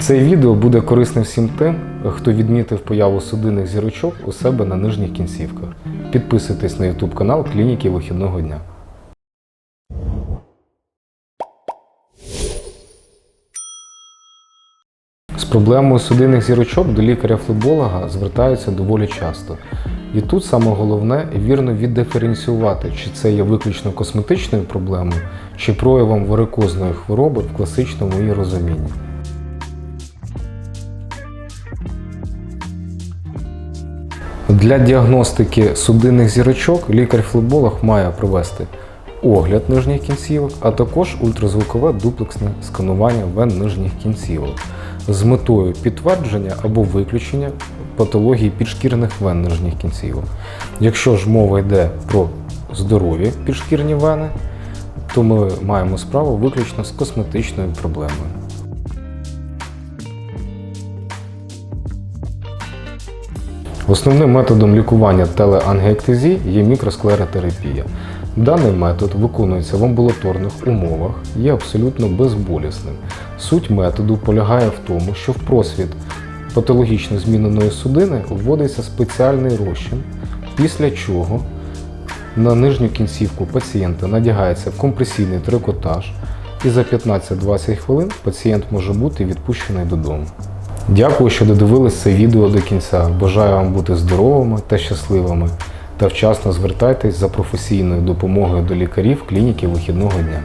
Це відео буде корисним всім тим, хто відмітив появу судинних зірочок у себе на нижніх кінцівках. Підписуйтесь на YouTube канал Клініки вихідного дня. З проблемою судинних зірочок до лікаря-флеболога звертаються доволі часто. І тут саме головне вірно віддиференціювати, чи це є виключно косметичною проблемою, чи проявом варикозної хвороби в класичному її розумінні. Для діагностики судинних зірочок лікар-флеболог має провести огляд нижніх кінцівок, а також ультразвукове дуплексне сканування вен нижніх кінцівок з метою підтвердження або виключення патології підшкірних вен нижніх кінцівок. Якщо ж мова йде про здорові підшкірні вени, то ми маємо справу виключно з косметичною проблемою. Основним методом лікування телеангіектезії є мікросклеротерапія. Даний метод виконується в амбулаторних умовах, є абсолютно безболісним. Суть методу полягає в тому, що в просвіт патологічно зміненої судини вводиться спеціальний розчин, після чого на нижню кінцівку пацієнта надягається компресійний трикотаж, і за 15-20 хвилин пацієнт може бути відпущений додому. Дякую, що додивились це відео до кінця. Бажаю вам бути здоровими та щасливими. Та вчасно звертайтесь за професійною допомогою до лікарів клініки вихідного дня.